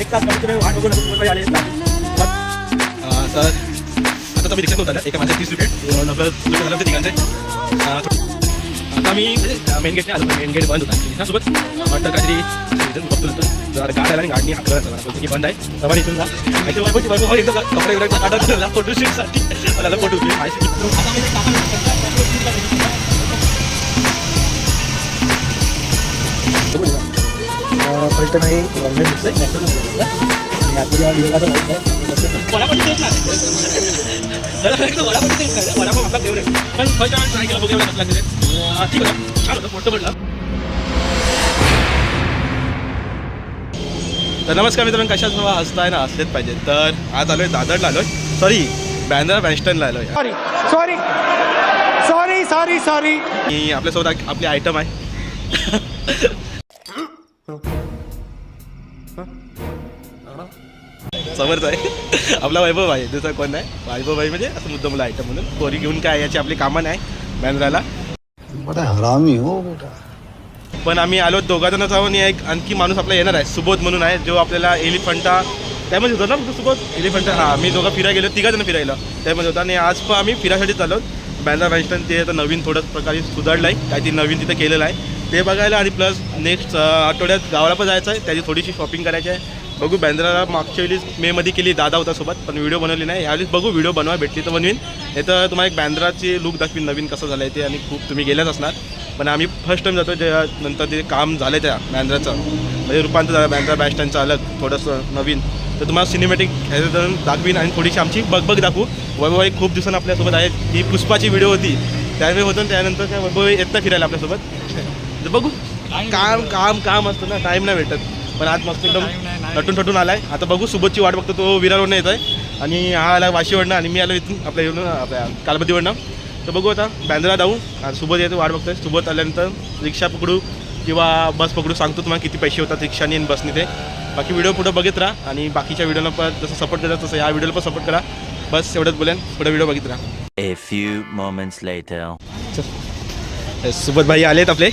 एक तास आता तुम्ही रिक्षा होता एका माझ्या तीस रुपये अं, नव्वद होते तिघांचे आता मी मेन गेटने आलो मेन गेट बंद होता त्यासोबत वाटतं काहीतरी reason बघतो नंतर जर आला आणि गाडी अकरा बोलतो की बंद आहे तेव्हा इथून जा कपडे वगैरे फोटोशूटसाठी मला फोटो आहे वडापाव तेच ना जरा एकदा वडापाव तेच खायचं. वडापाव आपला favorite. पण first time try केला, बघूया कसं लागतं ते. अं, ठीक होतं. छान होतं, मोठं पडलं. तर नमस्कार मित्रांनो कशा सर्व हसताय ना असलेच पाहिजे तर आज आलोय दादरला आलोय सॉरी बँड्रा बँस्टनला आलोय sorry sorry sorry sorry sorry आणि आपल्यासोबत आपली आयटम आहे समर्थ आहे. आपला वैभव आहे. दुसरा कोण नाही? वैभव भाई म्हणजे असं मुद्दा मला आयटम म्हणून. पोरी घेऊन काय याची आपली कामं नाही बँद्राला हरामी हो बेटा. पण आम्ही आलो दोघा जण जाऊन एक आणखी माणूस आपला येणार आहे. सुबोध म्हणून आहे जो आपल्याला एलिफंटा त्यामध्ये होता ना सुबोध? एलिफंटा हां मी दोघं फिरायला गेलो तिघा जण फिरायला. त्यामध्ये होता. आणि आज पण आम्ही फिरासाठी चाललो. बँड्रा बँस्टन ते आता नवीन थोडं प्रकारे सुधारलं आहे काहीतरी नवीन तिथं केलेलं आहे. ते बघायला आणि प्लस नेक्स्ट आठवड्यात गावाला पण जायचं आहे. त्याची थोडीशी शॉपिंग करायची आहे. बघू बँद्राला मागच्या वेळेस मेमध्ये केली दादा होता सोबत पण व्हिडिओ बनवली नाही. ह्यावेळेस बघू व्हिडिओ बनवा भेटली तर बनवीन. नाही तर तुम्हाला एक बँद्राची लुक दाखवीन नवीन कसं झालं आहे ते आणि खूप तुम्ही गेल्याच असणार. पण आम्ही फर्स्ट टाइम जातो जे नंतर ते काम झालं त्या बँद्राचं. म्हणजे रूपांतर झालं बँद्रा बॅस्टँडचं अलग थोडंसं नवीन. तर तुम्हाला सिनेमॅटिक ह्याचं दाखवीन आणि थोडीशी आमची बगबग दाखवू. वैभव एक खूप दिवसांनी आपल्यासोबत आहे ही पुष्पाची व्हिडिओ होती. त्यावेळी होतं त्यानंतर त्या वैभव येत नाही फिरायला आपल्यासोबत. बघू. काम काम काम असतं ना टाईम नाही भेटत. पण आज मस्त एकदम नटून ठटून आलाय. आता बघू सुबोधची वाट बघतो तो विरारवरनं येत आहे आणि हा आला वाशीवरनं आणि मी आलो इथून आपल्या येऊन आपल्या कालबदीवरनं तर बघू आता बँद्रा जाऊ. आज सुबोध येतो वाट बघतोय. सुबोध आल्यानंतर रिक्षा पकडू किंवा बस पकडू. सांगतो तुम्हाला किती पैसे होतात रिक्षाने आणि बसने ते. बाकी व्हिडिओ पुढं बघत राहा आणि बाकीच्या व्हिडिओला पण जसं सपोर्ट करतात तसं या व्हिडिओला पण सपोर्ट करा. बस एवढंच बोलेन. पुढे व्हिडिओ बघत राहा. A few moments later. Subodh भाई आलेत आपले.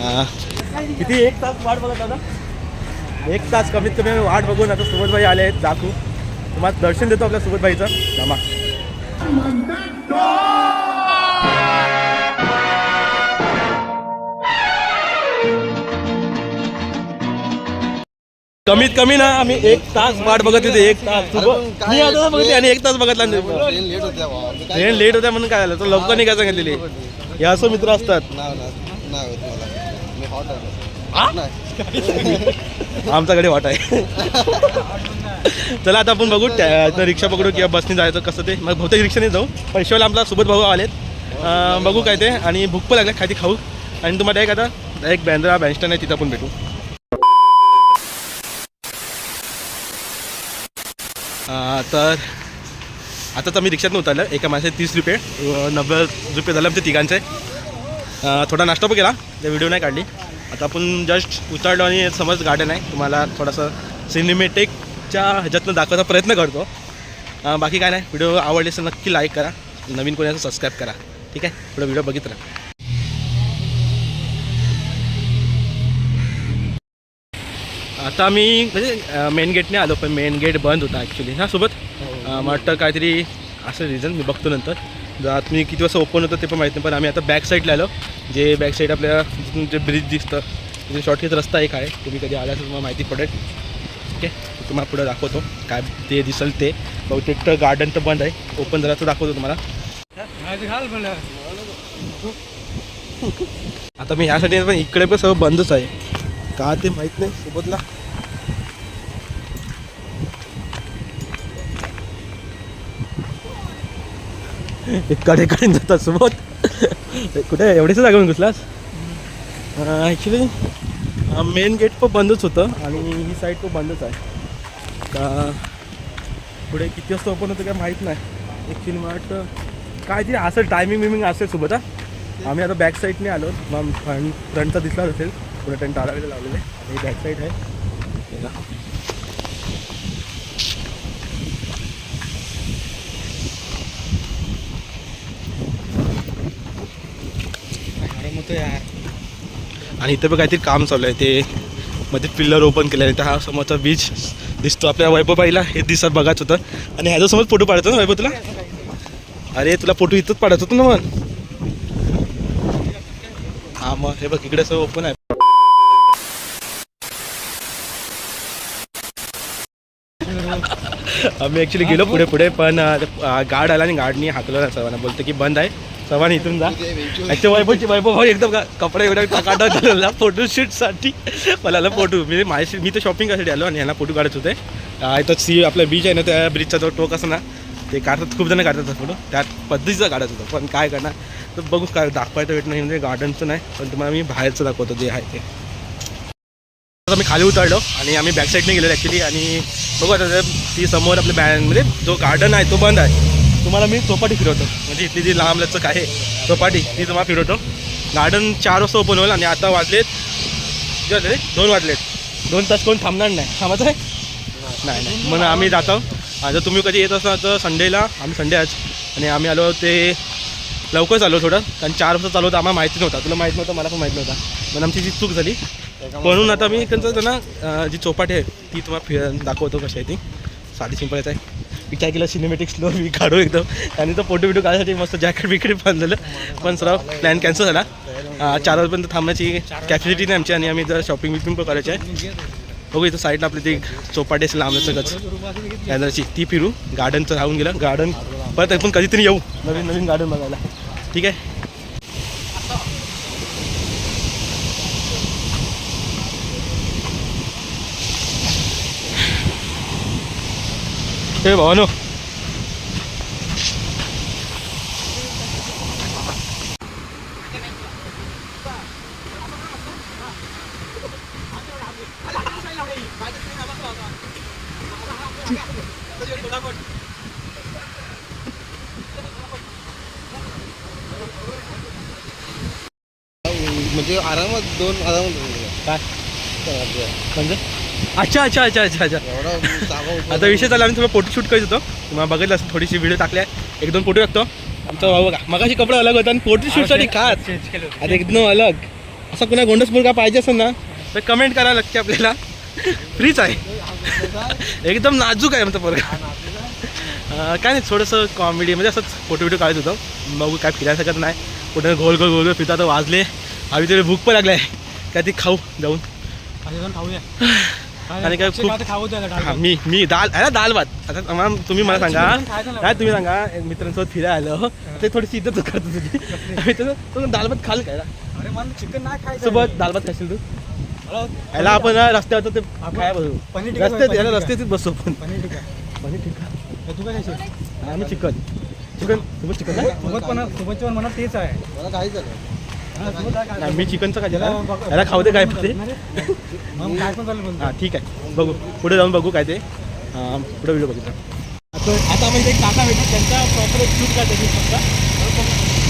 किती? एक तास वाट बघत दादा. एक तास कमीत कमी आम्ही वाट बघून आता सुबोधभाई आले आहेत दाखवू. तुम्हाला दर्शन देतो आपल्या सुबोधभाईचं भाईचं कमीत कमी ना आम्ही एक तास वाट बघत होते एक तास. मी आता बघते आणि एक तास बघतला ट्रेन लेट होत्या ट्रेन लेट होत्या म्हणून काय झालं? तर लवकर नाही काय सांगितलेली. हे असं मित्र असतात. आमच्याकडे वाट आहे. चला आता आपण बघू त्या रिक्षा पकडू किंवा बसने जायचं कसं ते. मग बहुतेक रिक्षाने जाऊ. पैशावाला आमचा सोबत भाऊ आलेत. बघू काय ते. आणि भूक पण लागल्या खाती खाऊ. आणि तुम्हाला एक आता एक बँड्रा बँस्टन आहे तिथं पण भेटू. तर आता तर मी रिक्षात उतरलं. एका माणसाचे तीस रुपये नव्वद रुपये झाले आमचे तिघांचे. थोडा नाश्ता पण केला. त्या व्हिडिओ नाही काढली. आता आपण जस्ट उतरलो आणि समज गार्डन आहे तुम्हाला थोडंसं सिनेमॅटिकच्या ह्याच्यातनं दाखवायचा प्रयत्न करतो. बाकी काय नाही व्हिडिओ आवडले तर नक्की लाईक करा. नवीन कोणी असं सबस्क्राईब करा. ठीक आहे? पुढे व्हिडिओ बघित राहा आता मी म्हणजे मेन गेटने आलो पण मेन गेट बंद होता ॲक्च्युली हां सोबत? मला वाटतं काहीतरी असं रिझन मी बघतो नंतर. जर आतमध्ये किती वाजता ओपन होतं ते पण माहीत नाही पण आम्ही आता बॅक साईडला आलो. जे बॅक साईड आपल्या जिथून जे ब्रिज दिसतं तिथे शॉर्टकट रस्ता एक आहे तुम्ही कधी आला तुम्हाला माहिती पडेल. ओके तुम्हाला पुढं दाखवतो काय ते दिसेल ते. बहुतेक तर गार्डन तर बंद आहे. ओपन झाला तर दाखवतो तुम्हाला. आता मी ह्यासाठी पण इकडे पण सगळं बंदच आहे. का ते माहीत नाही सोबतला. इकडे कडे जातात सोबत. कुठे? एवढेच जागा घुसलास ॲक्च्युली मेन गेट पण बंदच होतं आणि ही साईड पण बंदच आहे. का पुढे किती वाजता ओपन होतं काय माहीत नाही. ॲक्च्युली मला वाटतं काहीतरी असं टायमिंग विमिंग असेल सोबत हा? आम्ही आता बॅक साईडने आलो. मग फ्रंट फ्रंटचा दिसलाच असेल. पुढे टेंट लावलेलं लावलेले. आणि बॅक साईड आहे. हे यार. आणि इथं पण काहीतरी काम चालू आहे. ते मध्ये पिल्लर ओपन केले आणि हा समोरचा बीच दिसतो. आपल्या वैभवबाईला हे दिसत बघायचं होतं. आणि ह्याच्यासमोर फोटो पाडायचा ना वैभव तुला? अरे तुला फोटो इथंच पाडायचं होतो ना मग. हा मग हे बघ इकडे सगळं ओपन आहे. आम्ही ॲक्च्युली गेलो पुढे पुढे पण गार्ड आला आणि गार्डनी हाकलं ना सर्वांना. बोलतो की बंद आहे. सवान इथून जा. ॲक्च्युअल वैभवची वैभव भाऊ एकदम का- कपडे वगैरे काढा झालेला फोटोशूटसाठी मला आला फोटो मी माझ्याशी मी तर शॉपिंग करायसाठी आलो आणि ह्यांना फोटो काढत होते. अं, इथं सी आपला बीच आहे ना त्या ब्रिजचा जो टोक असं ना ते काढतात. खूप जण काढतात फोटो त्या पद्धतीचा काढत होतं. पण काय करणार? तर बघू काय दाखवायचं भेट नाही म्हणजे गार्डनचं नाही पण तुम्हाला मी बाहेरचं दाखवतो जे आहे ते. आता मी खाली उतरलो आणि आम्ही बॅक साईडने गेलो ॲक्च्युली आणि बघू आता ती समोर आपल्या बॅन म्हणजे जो गार्डन आहे तो बंद आहे. तुम्हाला मी चौपाटी फिरवतो. म्हणजे इथली जी लांब लचक आहे चौपाटी ती तुम्हाला फिरवतो. गार्डन चार वाजता ओपन होईल आणि आता वाजलेत किती वाजले दोन वाजलेत. दोन तास कोण थांबणार नाही. थांबायचं आहे? नाही नाही. म्हणून आम्ही जातो. आणि जर तुम्ही कधी येत असाल तर संडेला आम्ही संडे आज. आणि आम्ही आलो ते लवकर आलो थोडं. कारण चार वाजता चालू होतं आम्हाला माहिती नव्हता. तुला माहीत नव्हतं मला पण माहीत नव्हता. म्हणून आमची जी चूक झाली. म्हणून आता मी त्यांचं त्यांना जी चौपाटी आहे ती तुम्हाला फिर दाखवतो कशी आहे ती. साधी सिंपलच आहे. विचार केला सिनेमॅटिक स्लो मी काढू एकदम. आणि तो फोटो बिटो काढायसाठी मस्त जॅकेट बिकेट बांधलेलं. पण सर प्लॅन कॅन्सल झाला. चार वाजपर्यंत थांबण्याची कॅपॅसिटी नाही आमची आणि आम्ही जर शॉपिंग बिपिंग पण करायची आहे. बघू इथं साईडला आपली ती चौपाटी असेल लांबचं गच कॅनरची ती फिरू. गार्डनचं राहून गेलं. गार्डन परत आपण कधीतरी येऊ. नवीन नवीन गार्डन बघायला. ठीक आहे? हे भावानो म्हणजे आरामात दोन आरामात होऊन गेले. काय चालतंय. म्हणजे अच्छा अच्छा अच्छा अच्छा अच्छा. आता विषय चालला आम्ही फोटो शूट करत होतो. तुम्हाला बघितलं असं थोडीशी व्हिडिओ टाकल्या. एक दोन फोटो टाकतो. आमचा भाऊ बघा मगाशी कपडे अलग होता आणि फोटो शूटसाठी खास. आता एकदम अलग. असा कुणा गोंडस मुलगा पाहिजे असेल ना तर कमेंट करायला लागते आपल्याला. फ्रीच आहे. एकदम नाजूक आहे आमचा पोरगा. काय नाही थोडंसं कॉमेडी म्हणजे असंच फोटो बिटो काढत होतो. बघू काय फिरायला नाही. कुठे गोल गोल गोल फिरता तर वाजले. हवी तरी भूक पण लागले काय ती खाऊ जाऊन. आणि काय खूप हा, मी मी दाल अरे दाल भात आता आम्हाला तुम्ही मला सांगा. काय तुम्ही सांगा. एक मित्रांसोबत फिरायला आलो. ते थोडीशी इज्जत करतो तुझी आम्ही तसं तो दाल भात खाल काय अरे मला चिकन नाही खायचं. सोबत दाल भात खाशील तू? मला याला आपण ना रस्त्यावर ते काय बसू पनीर टिक्का रस्त्यात पनीर याला टिक्का. रस्त्यातच बसतो आपण. पनीर टिक्का. पनीर टिक्का. हे तू काय खायचं आम्ही चिकन. चिकन सोबत चिकन? सोबत पण सोबतच्या पण मनात तेच आहे. मला काही झालं नाही मी चिकनचं काय याला याला खाऊ दे काय ते. हां ठीक आहे. बघू. पुढे जाऊन बघू काय ते. पुढे व्हिडिओ बघितला. आता म्हणजे एक काका भेटतो त्यांचा प्रॉपर शूट काय फक्त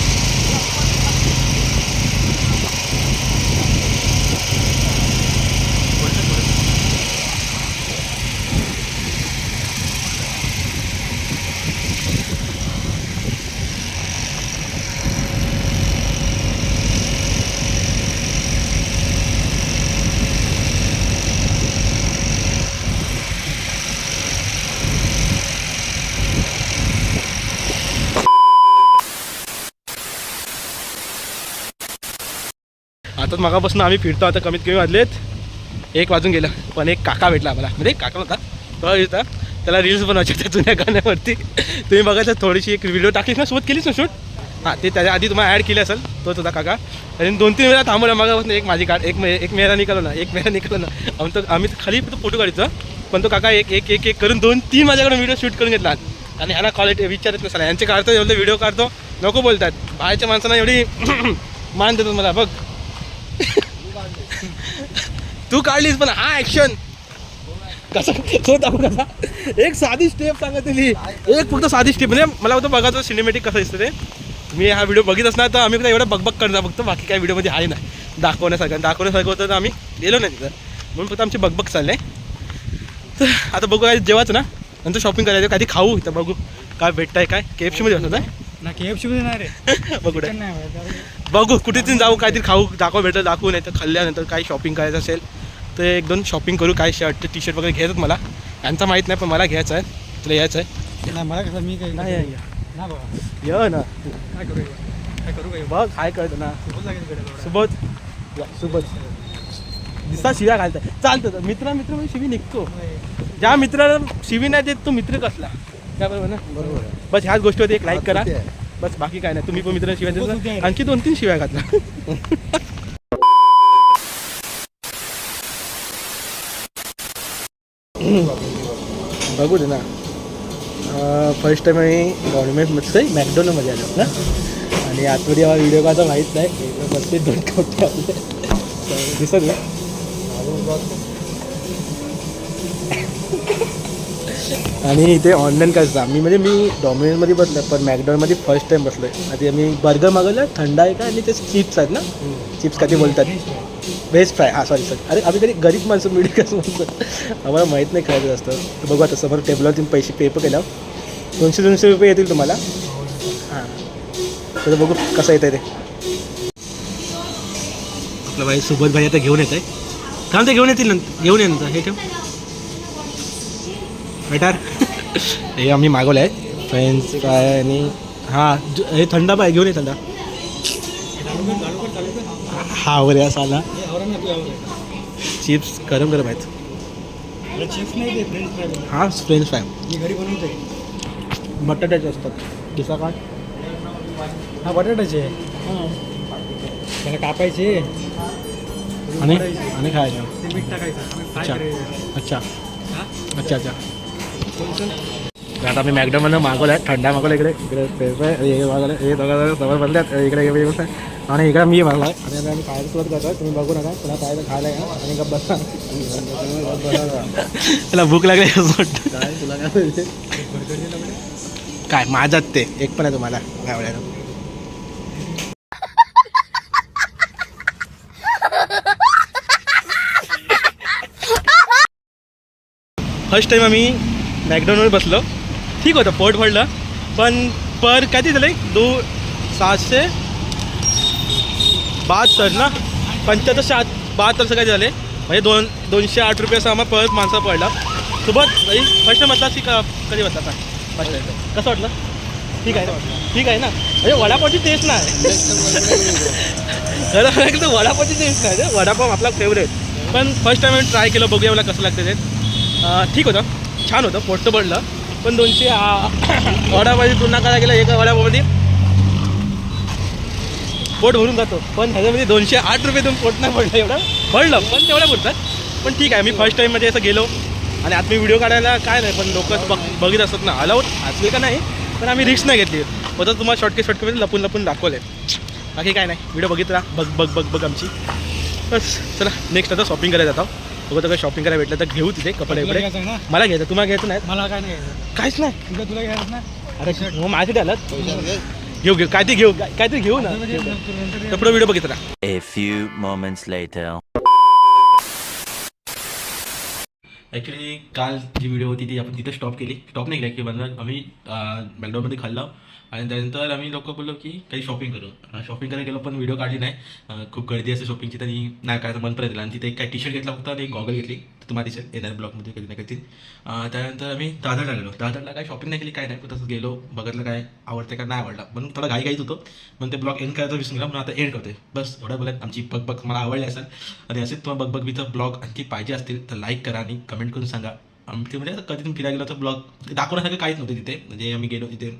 आता मगापासून आम्ही फिरतो आता कमीत कमी वाजलेत एक वाजून गेलं. पण एक काका भेटला आम्हाला. म्हणजे एक काका होता. तो होता त्याला रील्स बनवायचे त्या जुन्या गाण्यावरती. तुम्ही बघायचं थोडीशी एक व्हिडिओ टाकलीस ना सोबत केलीस ना शूट हां ते त्याच्या आधी तुम्हाला ॲड केली असेल तोच होता काका. आणि दोन तीन वेळा थांबवलं मगापासून एक माझी गाड एक मे एक मेरा निघालो ना एक मेरा निघालो ना. आम्ही तर आम्ही खाली फक्त फोटो काढायचो. पण तो काका एक एक एक एक करून दोन तीन माझ्याकडे व्हिडिओ शूट करून घेतला. आणि ह्याला क्वालिटी विचारत नसला यांचे काढतो एवढे व्हिडिओ काढतो. नको बोलतात. बाहेरच्या माणसांना एवढी मान देतात मला. बघ. तू काढलीस पण हा ऍक्शन कसा तो दाखव कसा एक साधी स्टेप सांगा दिली एक फक्त साधी स्टेप म्हणजे मला होतं बघायचं सिनेमॅटिक कसं दिसतं ते. मी हा व्हिडिओ बघित असणार तर आम्ही एवढं बकबक करणार फक्त बाकी काय व्हिडिओमध्ये आहे नाही दाखवण्यासारखं दाखवण्यासारखं होतं तर आम्ही गेलो नाही तिथं. म्हणून फक्त आमची बकबक चालले तर आता बघू काय जेवायचं ना. नंतर शॉपिंग करायचं. काही खाऊ. इथं बघू काय भेटतंय काय के एफ सीमध्ये असतं ना के एफ सी मध्ये नाही रे. बघू. बघू कुठे जाऊ काहीतरी खाऊ. दाखव भेटलं दाखवू नाही तर खाल्ल्यानंतर काही शॉपिंग करायचं असेल. ते एक दोन शॉपिंग करू काय शर्ट टी शर्ट वगैरे घ्यायचं मला. यांचं माहीत नाही पण मला घ्यायचं आहे. तुला यायचं आहे? नाही मला कसं मी काही नाही आहे. ना बाबा. ये ना. काय करू काय करू काय बघ काय कळतं ना. सुबोध या, सुबोध. दिसा शिव्या घालताय. चालतं मित्र मित्र म्हणजे शिवी निघतो. ज्या मित्राला शिवी नाही देत तो मित्र कसला? काय बरोबर ना? बरोबर बस ह्याच गोष्टीवरती एक लाईक करा? बस बाकी काय नाही. तुम्ही पण मित्र शिवाय? आणखी दोन तीन शिवाय घातला बघू दे ना. फर्स्ट टाइम आम्ही गव्हर्नमेंटमध्ये मॅकडोनमध्ये आलो ना. आणि आतमध्ये आम्हाला व्हिडिओ का माहीत नाही. इकडे दोन कपडे आपले तर दिसत ना आणि इथे ऑनलाईन कसं मी म्हणजे मी डॉमिनोजमध्ये बसलो पण मॅकडॉनमध्ये फर्स्ट टाइम बसलो आहे आधी आम्ही बर्गर मागवलं थंड आहे का? आणि ते चिप्स आहेत ना? चिप्स काही बोलतात. व्हेज फ्राय हां सॉरी सॉरी अरे आम्ही तरी गरीब माणसं मिळेल कसं म्हणतो आम्हाला माहीत नाही खायचं जास्त तर बघू आता समोर टेबलवर तुम्ही पैसे पे पण केला दोनशे दोनशे रुपये येतील तुम्हाला. हां. तर बघू कसं येतं ते. आपला भाई सुबोध भाई आता घेऊन येत आहे थांब ते घेऊन येतील नंतर. घेऊन ये नंतर. हे ठेव. बेटर हे आम्ही मागवलं आहे फ्रेंच फ्राय आणि हां हे थंडा पाय घेऊन ये थंडा. हा वर या साला. चिप्स गरम गरम आहेत. चिप्स नाही हा फ्रेंच फ्राय मी घरी बनवते बटाट्याचे असतात. दिसा काढ हा बटाट्याचे. त्याला कापायचे. आणि. आणि खायचं. मीठ टाकायचं. अच्छा. अच्छा? अच्छा अच्छा. आता मी मॅकडमधनं मागवलं आहे थंडा मागवलं इकडे इकडे हे मागवलं हे दोघं समोर बनल्यात इकडे व्यवस्था आणि इकडे मी मागला आहे आणि आता आम्ही खायला सुरुवात करतो तुम्ही बघू नका तुला खायला खायला या आणि गप्प बसा त्याला भूक लागली काय तुला काय काय माझ्यात ते एक पण आहे तुम्हाला काय आवडायला फर्स्ट टाइम आम्ही मॅकडॉनवर बसलो. ठीक होतं पोट भरलं. पण पर काय ते झालं दो सहाशे बहात्तर ना? पंच्याहत्तर सात बहात्तर सगळे झाले? म्हणजे दोन दोनशे आठ रुपये असं आम्हाला परत माणसा पडला. सोबत फर्स्ट टाइम की कधी बसला काय फर्स्ट कसं वाटलं? ठीक आहे ठीक आहे ना? म्हणजे वडापावची टेस्ट नाही. खरं सांगायचं तर वडापावची टेस्ट नाही वडापाव आपला फेवरेट पण फर्स्ट टाइम आम्ही ट्राय केलं बघूया मला कसं लागतं ते. ठीक होतं. छान होतं पोटचं पडलं. पण दोनशे आ, वडापावची तुलना करायला गेलं एका वडापावमध्ये पोट भरून जातो. पण ह्याच्यामध्ये दोनशे आठ रुपये तुम्ही पोट नाही पडलं एवढं पडलं पण तेवढं पुरतात पण ठीक आहे मी फर्स्ट टाईममध्ये असं गेलो. आणि आता मी व्हिडिओ काढायला काय नाही पण लोक बघ बघित असतात ना. अलाउड असले का नाही पण आम्ही रिस्क नाही घेतली. होतं तुम्हाला शॉर्टके शॉर्टकमध्ये लपून लपून दाखवले बाकी काय नाही. व्हिडिओ बघित बघ बघ बघ बघ आमची. बस चला नेक्स्ट आता शॉपिंग करायला जातो. बघू तर काही शॉपिंग करायला भेटलं तर घेऊ तिथे कपडे तुला वगैरे मला घ्यायचं तुम्हाला घ्यायचं नाही? मला काय नाही घ्यायचं. काहीच नाही. तुला तुला घ्यायचं ना अरे मग पैशावर घे. घेऊ घेऊ काय ते घेऊ काय- काहीतरी घेऊ ना. म्हणजे तर पुढे व्हिडिओ बघित राहा A few moments later. Actually काल जी व्हिडिओ होती ती आपण तिथे स्टॉप केली. स्टॉप नाही केली की म्हणजे आम्ही मॅकडॉनमध्ये खाल्लं. आणि त्यानंतर आम्ही लोक बोललो की काही शॉपिंग करू. शॉपिंग करायला गेलो पण व्हिडिओ काढली नाही. खूप गर्दी असते शॉपिंगची त्यांनी नाही काय मन परत दिला आणि तिथे एक काय टी शर्ट घेतला होता आणि एक गॉगल घेतली. तर तुम्हाला दिसेल येणार ब्लॉगमध्ये कधी ना कधी. त्यानंतर आम्ही दादरला गेलो. दादरला काय शॉपिंग नाही केली काय नाही. तसंच गेलो. बघितलं काय आवडते का नाही आवडला. पण थोडा घाई घाईत होतो. पण ते ब्लॉग एंड करायचा विसरून गेला. म्हणून आता एंड करते बस एवढं बोलत. आमची बघ बघ मला आवडली असेल आणि असेच तुम्हाला बघ बघ ब्लॉग आणखी पाहिजे असतील तर लाईक करा आणि कमेंट करून सांगा. आमचे म्हणजे कधी तुम्ही फिरायला गेलो तर ब्लॉग दाखवण्यासारखं काहीच नव्हतं तिथे. म्हणजे आम्ही गेलो तिथे.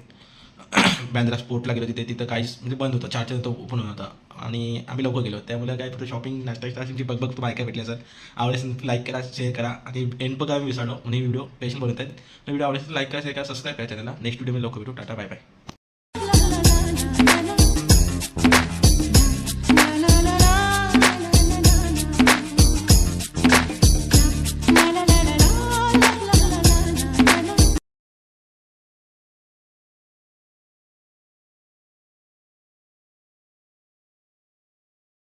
बँद्रा स्पोर्टला गेलो तिथे तिथं काहीच म्हणजे बंद होतं चारच्या तो ओपन होता आणि आम्ही लवकर गेलो. त्यामुळे काय फक्त शॉपिंग नाश्ता नाश्ताची बघ बघ बायका भेटल्या भेटले आवडेस लाईक करा शेअर करा. आणि एंड बघा आम्ही विसरलो. म्हणून व्हिडिओ पेशंट बनवत आहेत. व्हिडिओ आवडेल लाईक करा शेअर करा सबस्क्राईब करा चॅनलला नेक्स्ट व्हिडिओ मी लवकर भेटू. Tata bye bye